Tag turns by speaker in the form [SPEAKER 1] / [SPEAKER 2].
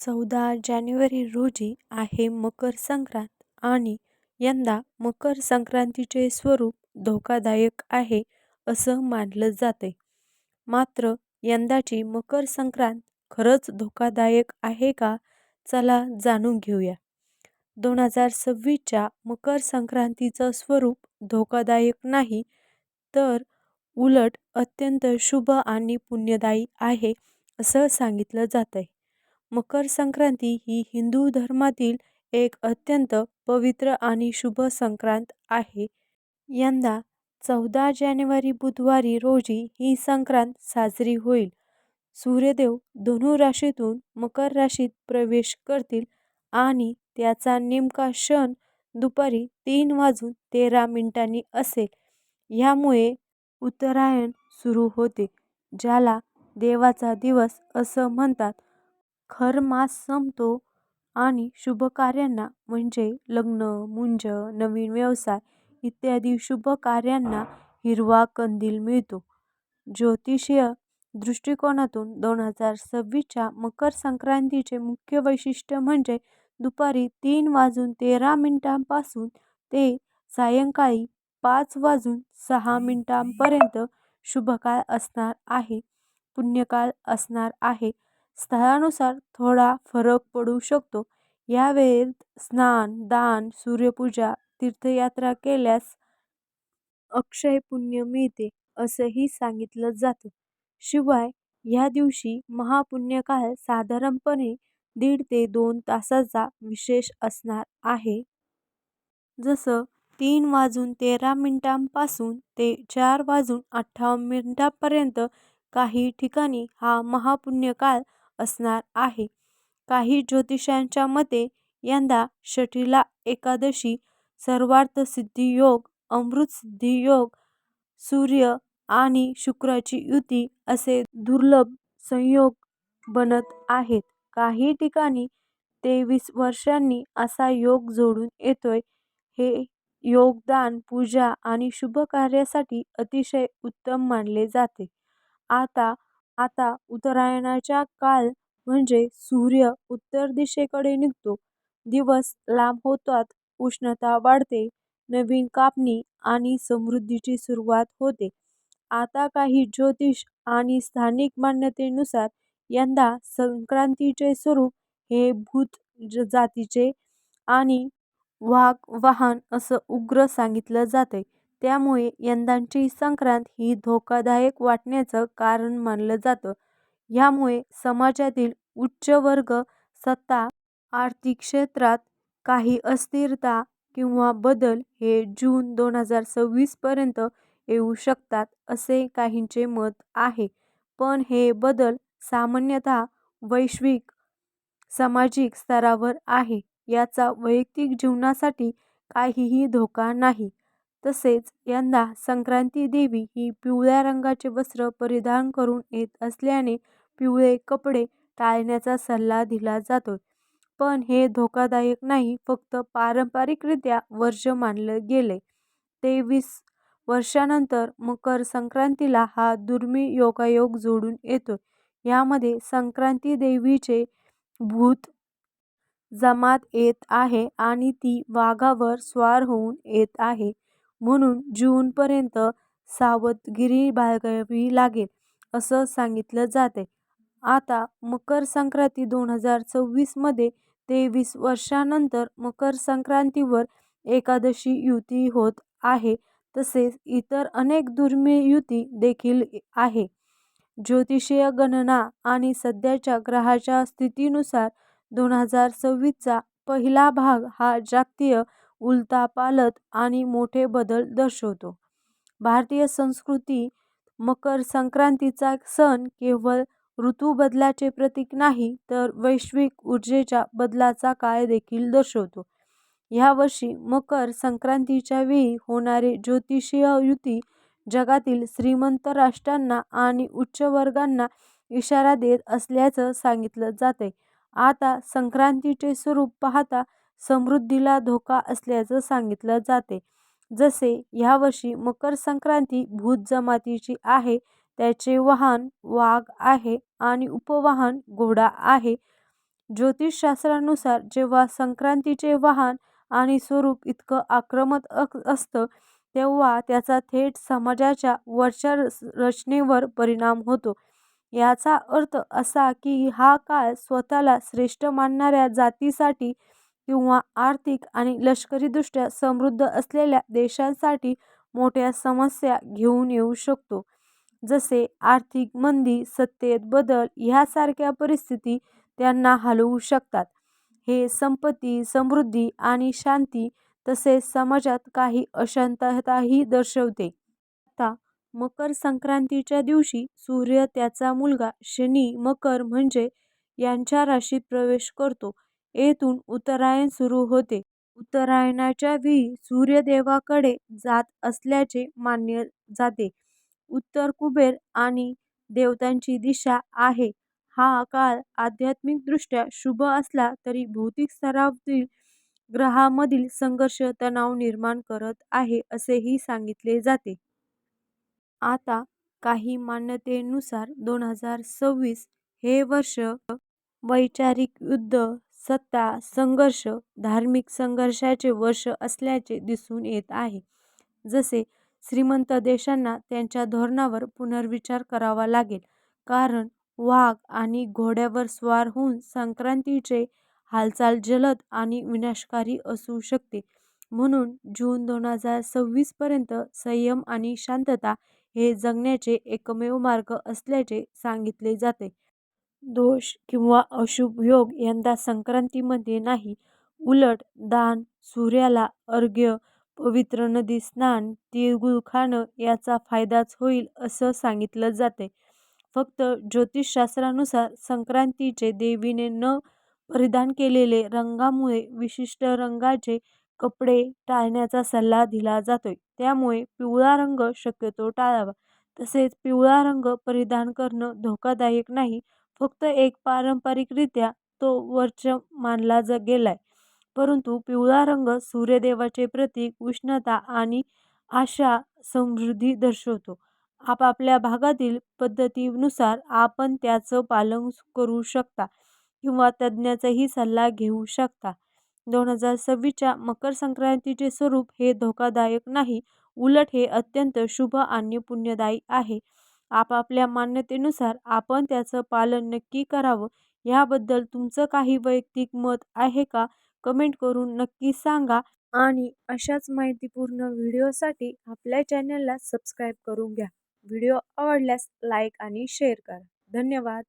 [SPEAKER 1] चौदा जानेवारी रोजी आहे मकर संक्रांत आणि यंदा मकर संक्रांतीचे स्वरूप धोकादायक आहे असं मानलं जाते मात्र यंदाची मकर संक्रांत खरंच धोकादायक आहे का? चला जाणून घेऊया. दोन हजार सव्वीसच्या मकर संक्रांतीचं स्वरूप धोकादायक नाही, तर उलट अत्यंत शुभ आणि पुण्यदायी आहे असं सांगितलं जातंय. मकर संक्रांती ही हिंदू धर्मातील एक अत्यंत पवित्र आणि शुभ संक्रांत आहे. यंदा चौदा जानेवारी बुधवारी रोजी ही संक्रांत साजरी होईल. सूर्यदेव धनु राशीतून मकर राशीत प्रवेश करतील आणि त्याचा नेमका क्षण दुपारी तीन वाजून तेरा मिनिटांनी असेल. यामुळे उत्तरायण सुरू होते, ज्याला देवाचा दिवस असं म्हणतात. खरमास संपतो आणि शुभ कार्यांना म्हणजे लग्न, मुंज, नवीन व्यवसाय इत्यादी शुभ कार्यांना हिरवा कंदील मिळतो. ज्योतिषीय दृष्टिकोनातून दोन हजार सव्वीसच्या मकर संक्रांतीचे मुख्य वैशिष्ट्य म्हणजे दुपारी तीन वाजून तेरा मिनिटांपासून ते सायंकाळी पाच वाजून सहा मिनिटांपर्यंत शुभकाळ असणार आहे. पुण्यकाळ असणार आहे. स्थळानुसार थोडा फरक पडू शकतो. या वेळेत स्नान, दान, सूर्यपूजा, तीर्थयात्रा केल्यास अक्षय पुण्य मिळते असंही सांगितलं जातं. शिवाय ह्या दिवशी महापुण्यकाळ साधारणपणे दीड ते दोन तासाचा विशेष असणार आहे. जसं तीन वाजून तेरा मिनिटांपासून ते चार वाजून अठ्ठावन्न मिनिटांपर्यंत काही ठिकाणी हा महापुण्यकाळ असणार आहे. काही ज्योतिषांच्या मते यंदा शठीला एकादशी, सर्वार्थसिद्धी योग, अमृतसिद्धी योग, सूर्य आणि शुक्राची युती असे दुर्लभ संयोग बनत आहेत. काही ठिकाणी तेवीस वर्षांनी असा योग जोडून येतोय. हे योगदान पूजा आणि शुभ कार्यासाठी अतिशय उत्तम मानले जाते. आता आता उत्तरायणाचा काळ म्हणजे सूर्य उत्तर दिशेकडे निघतो, दिवस लांब होतात, उष्णता वाढते, नवीन कापणी आणि समृद्धीची सुरुवात होते. आता काही ज्योतिष आणि स्थानिक मान्यतेनुसार यंदा संक्रांतीचे स्वरूप हे भूत जातीचे आणि वाघ-वाहन असं उग्र सांगितलं जातंय. त्यामुळे यंदाची संक्रांत ही धोकादायक वाटण्याचं कारण मानलं जातं. ह्यामुळे समाजातील उच्चवर्ग, सत्ता, आर्थिक क्षेत्रात काही अस्थिरता किंवा बदल हे जून दोन हजार सव्वीस पर्यंत येऊ शकतात असे काहींचे मत आहे. पण हे बदल सामान्यतः वैश्विक सामाजिक स्तरावर आहे. याचा वैयक्तिक जीवनासाठी काहीही धोका नाही. तसेच यंदा संक्रांती देवी ही पिवळ्या रंगाचे वस्त्र परिधान करून येत असल्याने पिवळे कपडे टाळण्याचा सल्ला दिला जातो. पण हे धोकादायक नाही, फक्त पारंपरिकरित्या वर्ष मानलं गेले. तेवीस वर्षानंतर मकर संक्रांतीला हा दुर्मिळ योगायोग जोडून येतो. यामध्ये संक्रांती देवीचे भूत जमात येत आहे आणि ती वाघावर स्वार होऊन येत आहे. म्हणून जूनपर्यंत सावधगिरी बाळगावी लागेल, असं सांगितलं जाते आता मकर संक्रांती दोन हजार सव्वीसमध्ये तेवीस वर्षानंतर मकर संक्रांतीवर एकादशी युती होत आहे. तसेच इतर अनेक दुर्मिळ युती देखील आहे. ज्योतिषीय गणना आणि सध्याच्या ग्रहाच्या स्थितीनुसार दोन हजार सव्वीसचा पहिला भाग हा जागतिक उलथापालथ आणि मोठे बदल दर्शवतो. भारतीय संस्कृती मकर संक्रांतीचा सण केवळ ऋतुबदलाचे प्रतीक नाही, तर वैश्विक ऊर्जेच्या बदलाचा काळ देखील दर्शवतो. ह्यावर्षी मकर संक्रांतीच्या वेळी होणारे ज्योतिषीय युती जगातील श्रीमंत राष्ट्रांना आणि उच्चवर्गांना इशारा देत असल्याचं सांगितलं जातंय. आता संक्रांतीचे स्वरूप पाहता समृद्धीला धोका असल्याचं सांगितलं जाते जसे ह्यावर्षी मकर संक्रांती भूत जमातीची आहे, त्याचे वाहन वाघ आहे आणि उपवाहन घोडा आहे. ज्योतिषशास्त्रानुसार जेव्हा संक्रांतीचे वाहन आणि स्वरूप इतकं आक्रमक असतं तेव्हा त्याचा थेट समाजाच्या वरच्या रचनेवर परिणाम होतो. याचा अर्थ असा की हा काळ स्वतःला श्रेष्ठ मानणाऱ्या जातीसाठी किंवा आर्थिक आणि लष्करीदृष्ट्या समृद्ध असलेल्या देशांसाठी मोठ्या समस्या घेऊन येऊ शकतो. जसे आर्थिक मंदी, सत्तेत बदल ह्यासारख्या परिस्थिती त्यांना हलवू शकतात. हे संपत्ती, समृद्धी आणि शांती तसेच समाजात काही अशांतताही दर्शवते. आता मकर संक्रांतीच्या दिवशी सूर्य त्याचा मुलगा शनी मकर म्हणजे यांच्या राशीत प्रवेश करतो. येथून उत्तरायण सुरू होते. उत्तरायणाच्या वेळी सूर्यदेवाकडे जात असल्याचे मानले जाते. उत्तर कुबेर आणि देवतांची दिशा आहे. हा काळ आध्यात्मिकदृष्ट्या शुभ असला तरी भौतिक स्तरावरील ग्रहांमधील संघर्ष तणाव निर्माण करत आहे असेही सांगितले जाते. आता काही मान्यतेनुसार दोन हजार सव्वीस हे वर्ष वैचारिक युद्ध, सत्ता संघर्ष, धार्मिक संघर्षाचे वर्ष असल्याचे दिसून येत आहे. जसे श्रीमंत देशांना त्यांच्या धोरणावर पुनर्विचार करावा लागेल. कारण वाघ आणि घोड्यावर स्वार होऊन संक्रांतीचे हालचाल जलद आणि विनाशकारी असू शकते. म्हणून जून दोन हजार सव्वीसपर्यंत संयम आणि शांतता हे जगण्याचे एकमेव मार्ग असल्याचे सांगितले जाते. दोष किंवा अशुभ योग यंदा संक्रांतीमध्ये नाही. उलट दान, सूर्याला अर्घ्य, पवित्र नदी स्नान, तिळगुळ खाणं याचा फायदाच होईल असं सांगितलं जाते फक्त ज्योतिषशास्त्रानुसार संक्रांतीचे देवीने न परिधान केलेले रंगामुळे विशिष्ट रंगाचे कपडे टाळण्याचा सल्ला दिला जातोय. त्यामुळे पिवळा रंग शक्यतो टाळावा. तसेच पिवळा रंग परिधान करणं धोकादायक नाही. फक्त एक पारंपरिकरित्या तो वर्च मानला गेलाय. परंतु पिवळा रंग सूर्यदेवाचे प्रतीक, उष्णता आणि आशा, समृद्धी दर्शवतो. आपापल्या भागातील पद्धतीनुसार आपण त्याचं पालन करू शकता किंवा तज्ज्ञाचाही सल्ला घेऊ शकता. दोन हजार सव्वीसच्या मकर संक्रांतीचे स्वरूप हे धोकादायक नाही. उलट हे अत्यंत शुभ आणि पुण्यदायी आहे. आपापल्या मान्यतेनुसार आपण त्याचं पालन नक्की करावं. ह्याबद्दल तुमचं काही वैयक्तिक मत आहे का? कमेंट करून नक्की सांगा आणि अशाच माहितीपूर्ण व्हिडिओसाठी आपल्या चॅनलला सबस्क्राईब करून घ्या. व्हिडिओ आवडल्यास लाईक आणि शेअर करा. धन्यवाद.